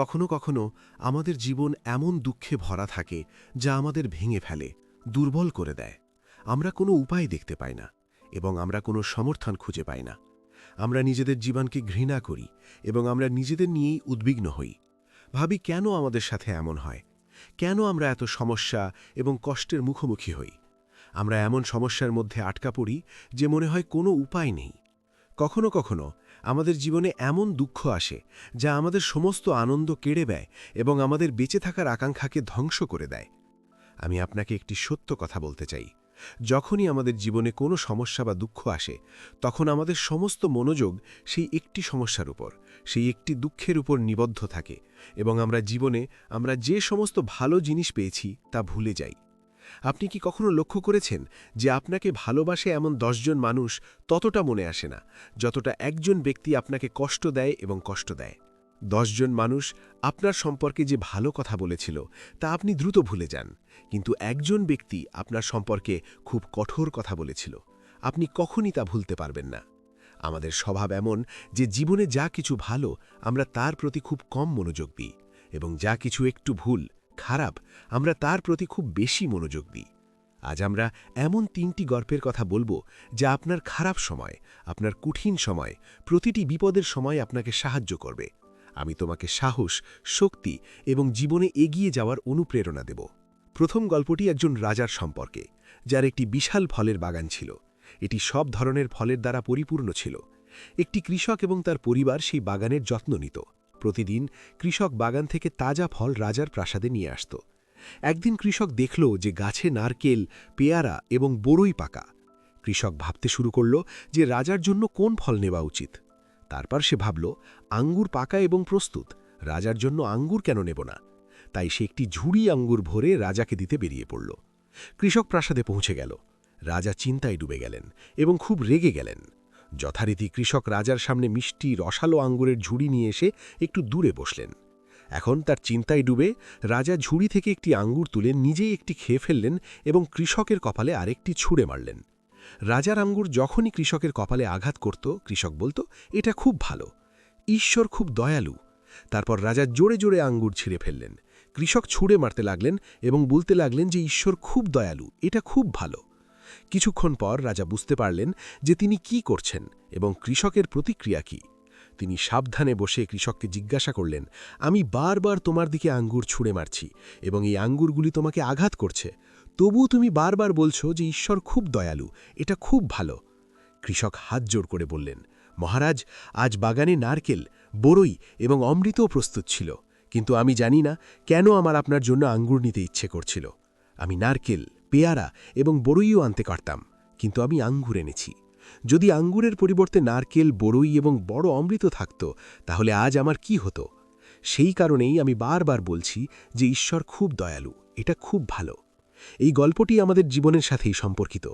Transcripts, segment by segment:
কখনো কখনো আমাদের জীবন এমন দুঃখে ভরা থাকে যা আমাদের ভেঙে ফেলে, দুর্বল করে দেয়। আমরা কোনো উপায় দেখতে পাই না এবং আমরা কোনো সমর্থন খুঁজে পাই না। আমরা নিজেদের জীবনকে ঘৃণা করি এবং আমরা নিজেদের নিয়েই উদ্বিগ্ন হই। ভাবি, কেন আমাদের সাথে এমন হয়? কেন আমরা এত সমস্যা এবং কষ্টের মুখোমুখি হই? আমরা এমন সমস্যার মধ্যে আটকা পড়ি যে মনে হয় কোনো উপায় নেই। কখনো কখনো আমাদের জীবনে এমন দুঃখ আসে যা আমাদের সমস্ত আনন্দ কেড়ে দেয় এবং আমাদের বেঁচে থাকার আকাঙ্ক্ষাকে ধ্বংস করে দেয়। আমি আপনাকে একটি সত্য কথা বলতে চাই। যখনই আমাদের জীবনে কোনো সমস্যা বা দুঃখ আসে, তখন আমাদের সমস্ত মনোযোগ সেই একটি সমস্যার উপর, সেই একটি দুঃখের উপর নিবদ্ধ থাকে এবং আমরা জীবনে আমরা যে সমস্ত ভালো জিনিস পেয়েছি তা ভুলে যাই। আপনি কি কখনো লক্ষ্য করেছেন যে আপনাকে ভালোবাসে এমন দশজন মানুষ ততটা মনে আসে না, যতটা একজন ব্যক্তি আপনাকে কষ্ট দেয় এবং কষ্ট দেয়? দশজন মানুষ আপনার সম্পর্কে যে ভালো কথা বলেছিল, তা আপনি দ্রুত ভুলে যান, কিন্তু একজন ব্যক্তি আপনার সম্পর্কে খুব কঠোর কথা বলেছিল, আপনি কখনই তা ভুলতে পারবেন না। আমাদের স্বভাব এমন যে জীবনে যা কিছু ভালো, আমরা তার প্রতি খুব কম মনোযোগ দিই, এবং যা কিছু একটু ভুল খারাপ, আমরা তার প্রতি খুব বেশি মনোযোগ দিই। আজ আমরা এমন তিনটি গল্পের কথা বলব যা আপনার খারাপ সময়, আপনার কঠিন সময়, প্রতিটি বিপদের সময় আপনাকে সাহায্য করবে। আমি তোমাকে সাহস, শক্তি এবং জীবনে এগিয়ে যাওয়ার অনুপ্রেরণা দেব। প্রথম গল্পটি একজন রাজার সম্পর্কে, যার একটি বিশাল ফলের বাগান ছিল। এটি সব ধরনের ফলের দ্বারা পরিপূর্ণ ছিল। একটি কৃষক এবং তার পরিবার সেই বাগানের যত্ন নিত। প্রতিদিন কৃষক বাগান থেকে তাজা ফল রাজার প্রাসাদে নিয়ে আসত। একদিন কৃষক দেখল যে গাছে নারকেল, পেয়ারা এবং বড়ই পাকা। কৃষক ভাবতে শুরু করল যে রাজার জন্য কোন ফল নেওয়া উচিত। তারপর সে ভাবল, আঙ্গুর পাকা এবং প্রস্তুত, রাজার জন্য আঙ্গুর কেন নেব না? তাই সে একটি ঝুড়ি আঙ্গুর ভরে রাজাকে দিতে বেরিয়ে পড়ল। কৃষক প্রাসাদে পৌঁছে গেল। রাজা চিন্তায় ডুবে গেলেন এবং খুব রেগে গেলেন। যথারীতি কৃষক রাজার সামনে মিষ্টি রসালো আঙ্গুরের ঝুড়ি নিয়ে এসে একটু দূরে বসলেন। এখন তার চিন্তায় ডুবে রাজা ঝুড়ি থেকে একটি আঙ্গুর তুলে নিজেই একটি খেয়ে ফেললেন এবং কৃষকের কপালে আরেকটি ছুঁড়ে মারলেন। রাজার আঙ্গুর যখনই কৃষকের কপালে আঘাত করত, কৃষক বলতো, এটা খুব ভালো। ঈশ্বর খুব দয়ালু। তারপর রাজা জোরে জোরে আঙ্গুর ছিঁড়ে ফেললেন। কৃষক ছুঁড়ে মারতে লাগলেন এবং বলতে লাগলেন যে, ঈশ্বর খুব দয়ালু। এটা খুব ভালো। কিছুক্ষণ পর রাজা বুঝতে পারলেন যে তিনি কি করছেন এবং কৃষকের প্রতিক্রিয়া কি। তিনি সাবধানে বসে কৃষককে জিজ্ঞাসা করলেন, আমি বারবার তোমার দিকে আঙ্গুর ছুঁড়ে মারছি এবং এই আঙ্গুরগুলি তোমাকে আঘাত করছে। তবুও তুমি বারবার বলছো যে ঈশ্বর খুব দয়ালু, এটা খুব ভালো। কৃষক হাত জোর করে বললেন, মহারাজ, আজ বাগানে নারকেল বড়ই এবং অমৃতও প্রস্তুত ছিল, কিন্তু আমি জানি না কেন আমার আপনার জন্য আঙ্গুর নিতে ইচ্ছে করছিল। আমি নারকেল পেয়ারা এবং বড়ইও আনতে পারতাম, কিন্তু আমি আঙ্গুর এনেছি। যদি আঙ্গুরের পরিবর্তে নারকেল, বড়ই এবং বড় অমৃত থাকত, তাহলে আজ আমার কি হতো? সেই কারণেই আমি বারবার বলছি যে ঈশ্বর খুব দয়ালু, এটা খুব ভালো। এই গল্পটি আমাদের জীবনের সাথেই সম্পর্কিত।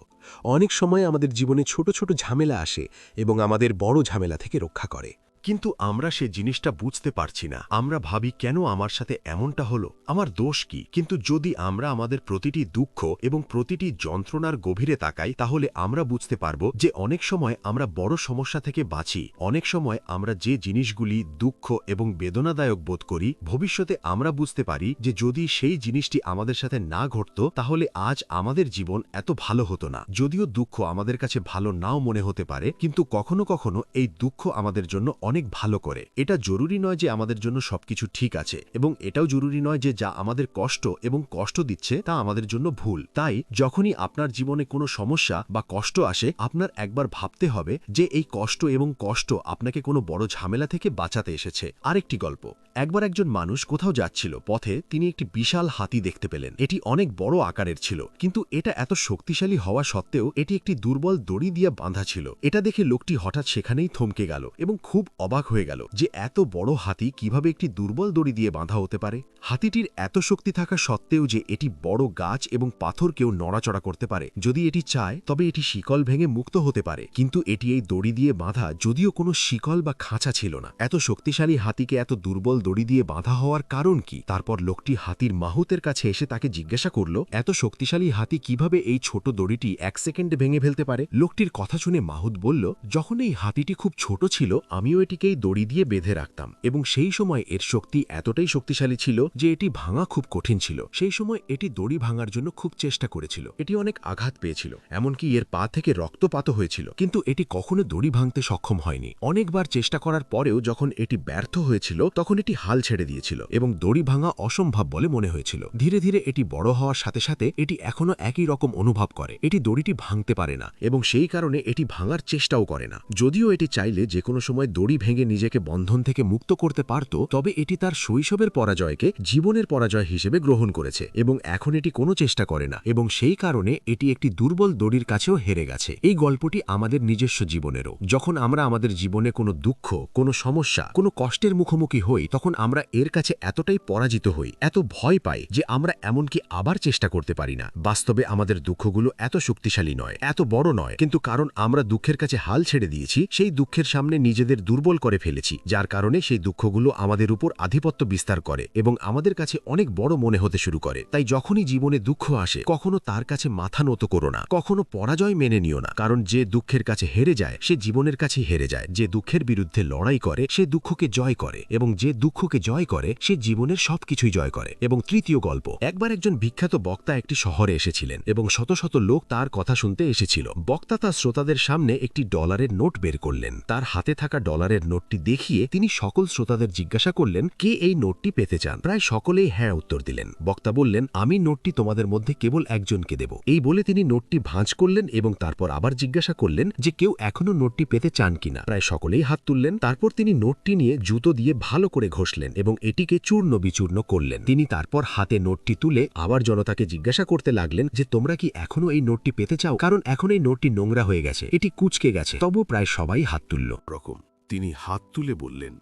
অনেক সময় আমাদের জীবনে ছোট ছোট ঝামেলা আসে এবং আমাদের বড় ঝামেলা থেকে রক্ষা করে। কিন্তু আমরা সে জিনিসটা বুঝতে পারছি না। আমরা ভাবি, কেন আমার সাথে এমনটা হলো? আমার দোষ কি? কিন্তু যদি আমরা আমাদের প্রতিটি দুঃখ এবং প্রতিটি যন্ত্রণার গভীরে তাকাই, তাহলে আমরা বুঝতে পারব যে অনেক সময় আমরা বড় সমস্যা থেকে বাঁচি। অনেক সময় আমরা যে জিনিসগুলি দুঃখ এবং বেদনাদায়ক বোধ করি, ভবিষ্যতে আমরা বুঝতে পারি যে যদি সেই জিনিসটি আমাদের সাথে না ঘটত, তাহলে আজ আমাদের জীবন এত ভালো হতো না। যদিও দুঃখ আমাদের কাছে ভালো নাও মনে হতে পারে, কিন্তু কখনো কখনো এই দুঃখ আমাদের জন্য অনেক অনেক ভালো করে। এটা জরুরি নয় যে আমাদের জন্য সবকিছু ঠিক আছে এবং এটাও জরুরি নয় যে যা আমাদের কষ্ট এবং কষ্ট দিচ্ছে তা আমাদের জন্য ভুল। তাই যখনই আপনার জীবনে কোনো সমস্যা বা কষ্ট আসে, আপনার একবার ভাবতে হবে যে এই কষ্ট এবং কষ্ট আপনাকে কোনো বড় ঝামেলা থেকে বাঁচাতে এসেছে। আরেকটি গল্প। একবার একজন মানুষ কোথাও যাচ্ছিল, পথে তিনি একটি বিশাল হাতি দেখতে পেলেন। এটি অনেক বড় আকারের ছিল, কিন্তু এটা এত শক্তিশালী হওয়া সত্ত্বেও এটি একটি দুর্বল দড়ি দিয়ে বাঁধা ছিল। এটা দেখে লোকটি হঠাৎ সেখানেই থমকে গেল এবং খুব অবাক হয়ে গেল যে এত বড় হাতি কীভাবে একটি দুর্বল দড়ি দিয়ে বাঁধা হতে পারে। হাতিটির এত শক্তি থাকা সত্ত্বেও যে এটি বড় গাছ এবং পাথরকেও নড়াচড়া করতে পারে। যদি এটি চায়, তবে এটি শিকল ভেঙে মুক্ত হতে পারে। কিন্তু এটি এই দড়ি দিয়ে বাঁধা যদিও কোনো শিকল বা খাঁচা ছিল না। এত শক্তিশালী হাতিকে এত দুর্বল দড়ি দিয়ে বাঁধা হওয়ার কারণ কি? তারপর লোকটি হাতির মাহুতের কাছে এসে তাকে জিজ্ঞাসা করল, এত শক্তিশালী হাতি কীভাবে এই ছোট দড়িটি এক সেকেন্ডে ভেঙে ফেলতে পারে? লোকটির কথা শুনে মাহুত বলল, যখন এই হাতিটি খুব ছোট ছিল, আমিও এটিকেই দড়ি দিয়ে বেঁধে রাখতাম এবং সেই সময় এর শক্তি এতটাই শক্তিশালী ছিল যে এটি ভাঙা খুব কঠিন ছিল, সেই সময় এটি দড়ি ভাঙার জন্য খুব চেষ্টা করেছিল। এটি অনেক আঘাত পেয়েছিল, এমনকি এর পা থেকে রক্তপাত হয়েছিল। কিন্তু এটি কখনো দড়ি ভাঙতে সক্ষম হয়নি। অনেকবার চেষ্টা করার পরেও যখন এটি ব্যর্থ হয়েছিল, তখন এটি হাল ছেড়ে দিয়েছিল এবং দড়ি ভাঙা অসম্ভব বলে মনে হয়েছিল। ধীরে ধীরে এটি বড় হওয়ার সাথে সাথে এটি এখনও একই রকম অনুভব করে। এটি দড়িটি ভাঙতে পারে না এবং সেই কারণে এটি ভাঙার চেষ্টাও করে না। যদিও এটি চাইলে যে কোনো সময় দড়ি ভেঙে নিজেকে বন্ধন থেকে মুক্ত করতে পারত, তবে এটি তার শৈশবের পরাজয়কে জীবনের পরাজয় হিসেবে গ্রহণ করেছে এবং এখন এটি কোনো চেষ্টা করে না এবং সেই কারণে এটি একটি দুর্বল দড়ির কাছেও হেরে গেছে। এই গল্পটি আমাদের নিজস্ব জীবনেরও। যখন আমরা আমাদের জীবনে কোনো দুঃখ, কোনো সমস্যা, কোনো কষ্টের মুখোমুখি হই, তখন আমরা এর কাছে এতটাই পরাজিত হই, এত ভয় পাই যে আমরা এমনকি আবার চেষ্টা করতে পারি না। বাস্তবে আমাদের দুঃখগুলো এত শক্তিশালী নয়, এত বড় নয়, কিন্তু কারণ আমরা দুঃখের কাছে হাল ছেড়ে দিয়েছি, সেই দুঃখের সামনে নিজেদের দুর্বল করে ফেলেছি, যার কারণে সেই দুঃখগুলো আমাদের উপর আধিপত্য বিস্তার করে এবং আমাদের কাছে অনেক বড় মনে হতে শুরু করে। তাই যখনই জীবনে দুঃখ আসে, কখনো তার কাছে মাথা নত করো না। কখনো পরাজয় মেনে নিও না। কারণ যে দুঃখের কাছে হেরে যায়, সে জীবনের কাছে হেরে যায়। যে দুঃখের বিরুদ্ধে লড়াই করে, সে দুঃখকে জয় করে। এবং যে দুঃখকে জয় করে, সে জীবনের সবকিছুই জয় করে। এবং তৃতীয় গল্প, একবার একজন বিখ্যাত বক্তা একটি শহরে এসেছিলেন এবং শত শত লোক তার কথা শুনতে এসেছিল। বক্তা তার শ্রোতাদের সামনে একটি ডলারের নোট বের করলেন। তার হাতে থাকা ডলারের নোটটি দেখিয়ে তিনি সকল শ্রোতাদের জিজ্ঞাসা করলেন, কে এই নোটটি পেতে চান? প্রায় সকলেই হ্যাঁ উত্তর দিলেন। বক্তা বললেন, আমি নোটটি তোমাদের মধ্যে কেবল একজনকে দেব। এই বলে তিনি নোটটি ভাঁজ করলেন এবং তারপর আবার জিজ্ঞাসা করলেন যে কেউ এখনও নোটটি পেতে চান কিনা। প্রায় সকলেই হাত তুললেন, তারপর তিনি নোটটি নিয়ে জুতো দিয়ে ভালো করে ঘষলেন এবং এটিকে চূর্ণ বিচূর্ণ করলেন। তিনি তারপর হাতে নোটটি তুলে আবার জনতাকে জিজ্ঞাসা করতে লাগলেন যে, তোমরা কি এখনও এই নোটটি পেতে চাও? কারণ এখন এই নোটটি নোংরা হয়ে গেছে, এটি কুচকে গেছে। তবু প্রায় সবাই হাত তুলল। রকম। তিনি হাত তুলে বললেন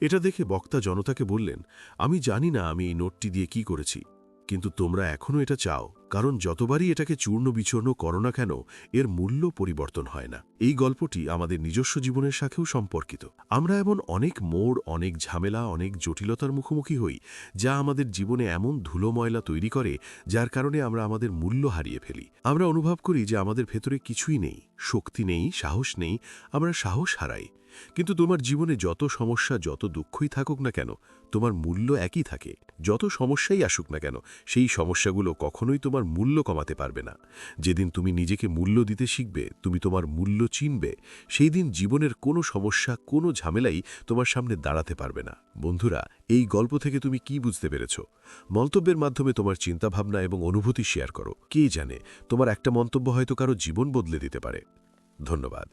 এটা দেখে বক্তা জনতাকে বললেন, আমি জানি না আমি এই নোটটি দিয়ে কি করেছি, কিন্তু তোমরা এখনও এটা চাও। কারণ যতবারই এটাকে চূর্ণ বিচূর্ণ করো না কেন, এর মূল্য পরিবর্তন হয় না। এই গল্পটি আমাদের নিজস্ব জীবনের সাথেও সম্পর্কিত। আমরা এমন অনেক মোড়, অনেক ঝামেলা, অনেক জটিলতার মুখোমুখি হই, যা আমাদের জীবনে এমন ধুলো ময়লা তৈরি করে, যার কারণে আমরা আমাদের মূল্য হারিয়ে ফেলি। আমরা অনুভব করি যে আমাদের ভেতরে কিছুই নেই, শক্তি নেই, সাহস নেই, আমরা সাহস হারাই। কিন্তু তোমার জীবনে যত সমস্যা, যত দুঃখই থাকুক না কেন, তোমার মূল্য একই থাকে। যত সমস্যাই আসুক না কেন, সেই সমস্যাগুলো কখনোই তোমার মূল্য কমাতে পারবে না। যেদিন তুমি নিজেকে মূল্য দিতে শিখবে, তুমি তোমার মূল্য চিনবে সেই দিন জীবনের কোনো সমস্যা, কোনো ঝামেলাই তোমার সামনে দাঁড়াতে পারবে না। বন্ধুরা, এই গল্প থেকে তুমি কি বুঝতে পেরেছ? মন্তব্যের মাধ্যমে তোমার চিন্তাভাবনা এবং অনুভূতি শেয়ার করো। কে জানে, তোমার একটা মন্তব্য হয়তো কারও জীবন বদলে দিতে পারে। ধন্যবাদ।